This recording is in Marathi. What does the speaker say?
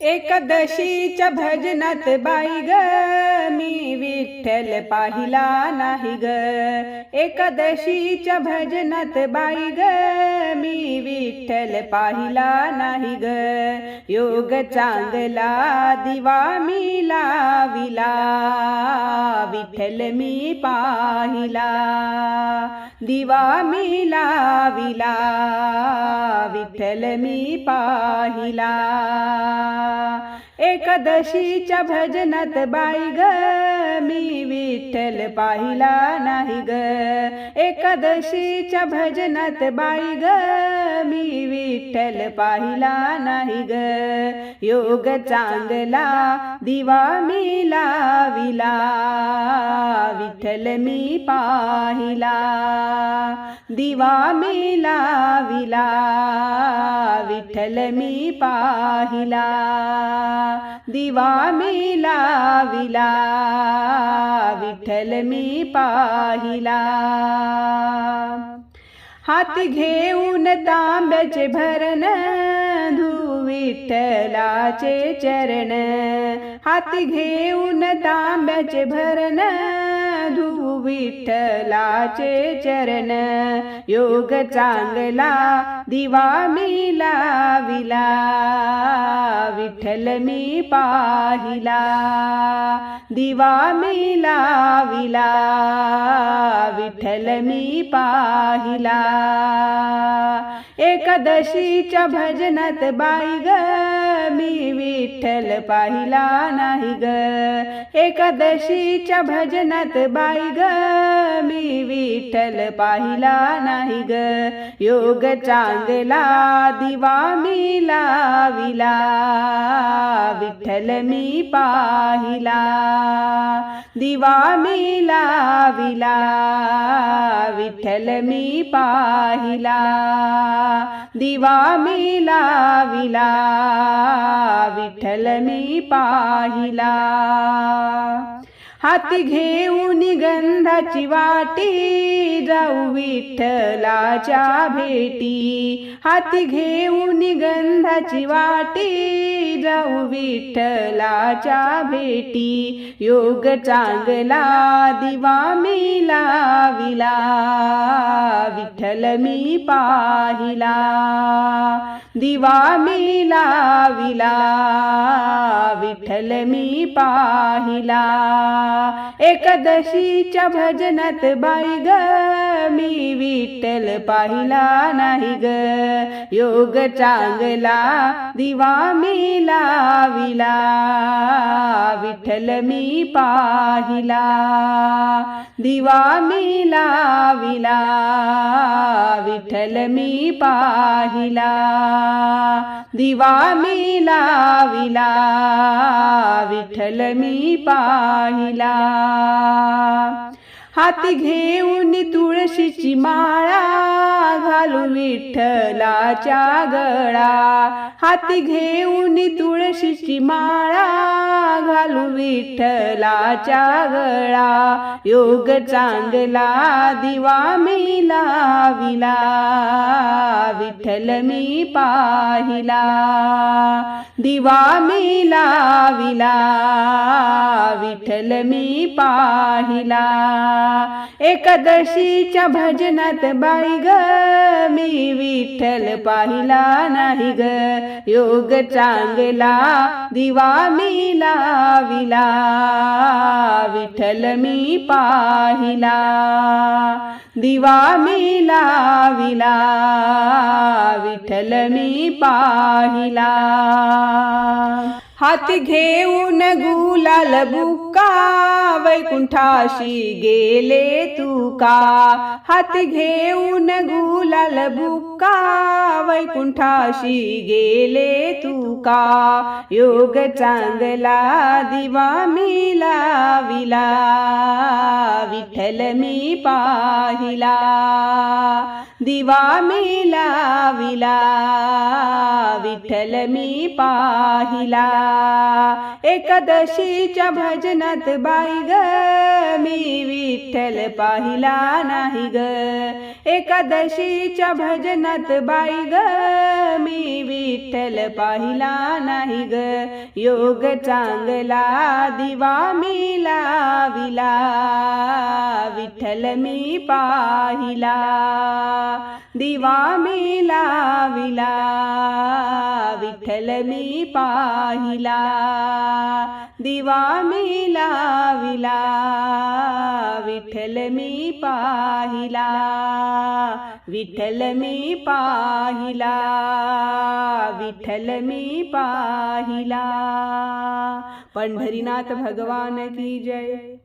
एकदशीच्या भजनात बाई ग. मी विठ्ठल पाहिला नाही ग. एकदशीच्या भजनात बाई ग. मी विठ्ठल पाहिला नाही ग. योग चांगला दिवा मी लाविला. विठ्ठल मी पाहिला. दिवा मी लाविला. विठ्ठल मी पाहिला. एकादशीच्या भजनात बाई ग. मी विठ्ठल पाहिला नाही ग. एकादशीच्या भजनात बाई ग. मी विठ्ठल पाहिला नाही ग. योग चांगला दिवा मी लाविला. विठ्ठल मी पाहिला. दिवा मी लाविला. विठ्ठल मी पाहिला. दिवा मी लाविला. विठ्ठल मी पाहिला. हात घेऊन तांब्याचे भरण विठ्ठलाचे चरण. हात घेऊन तांब्याचे भरण विठ्ठलाचे चरण योग चांगला दिवा मी लाविला विठ्ठल मी पाहिला दिवा मी लाविला विठ्ठल मी पाहिला. एकादशीच्या भजनात बाई ग मी विठ्ठल पाहिला नाही ग. एकादशीच्या भजनात बाई ग मी विठ्ठल पाहिला नाही ग. योग चांगला दिवा मी लाविला. विठ्ठल मी पाहिला. दिवा मी लाविला. विठ्ठल मी पाहिला. दिवा मी लाविला. विठ्ठल मी पाहिला. हाती घेऊन गंधाची वाटी जाऊ विठ्ठलाच्या भेटी. हाती घेऊन गंधाची वाटी जाऊ विठ्ठलाच्या भेटी. योग चांगला दिवा मी लाविला. विठ्ठल मी पाहिला दिवा मी लाविला विठ्ठल मी पाहिला. एकदशीच्या भजनात बाई ग मी विठ्ठल पाहिला नाही ग. योग चांगला दिवा मी लाविला विठ्ठल मी पाहिला. दिवा मी लाविला विठ्ठल मी पाहिला. दिवा मी लाविला. विठ्ठल मी पाहिला. हाती घेऊन तुळशीची माळा घालू विठ्ठलाच्या गळा. हाती घेऊन तुळशीची माळा घालू विठ्ठलाच्या गळा. योग चांगला दिवा मी लाविला. विठ्ठल मी पाहिला दिवा मी लाविला विठ्ठल मी पाहिला. एकादशीच्या भजनात बाई ग मी विठ्ठल पाहिला नाही ग. योग चांगला दिवा मी लाविला विठ्ठल मी पाहिला. दिवा मी लाविला विठ्ठल मी पाहिला. हात घेऊन गुलाल बुका वैकुंठाशी गेले तुका. हात घेऊन गुलाल बुका वैकुंठाशी गेले तुका. योग चांगला दिवा मी लाविला विठ्ठल मी पाहिला दिवा मी लाविला विठ्ठल मी पाहिला. एकादशीच्या भजनात बाई ग मी विठ्ठल पाहिला नाही ग. एकादशीच्या भजनात बाई ग मी विठ्ठल पाहिला नाही ग. योग चांगला दिवा मी लाविला. विठ्ठल मी पाहिला दिवा मी लाविला विठ्ठल मी पाहिला दिवा मी लाविला विठ्ठल मी पाहिला विठ्ठल मी पाहिला विठ्ठल मी पाहिला. पंढरीनाथ भगवान की जय.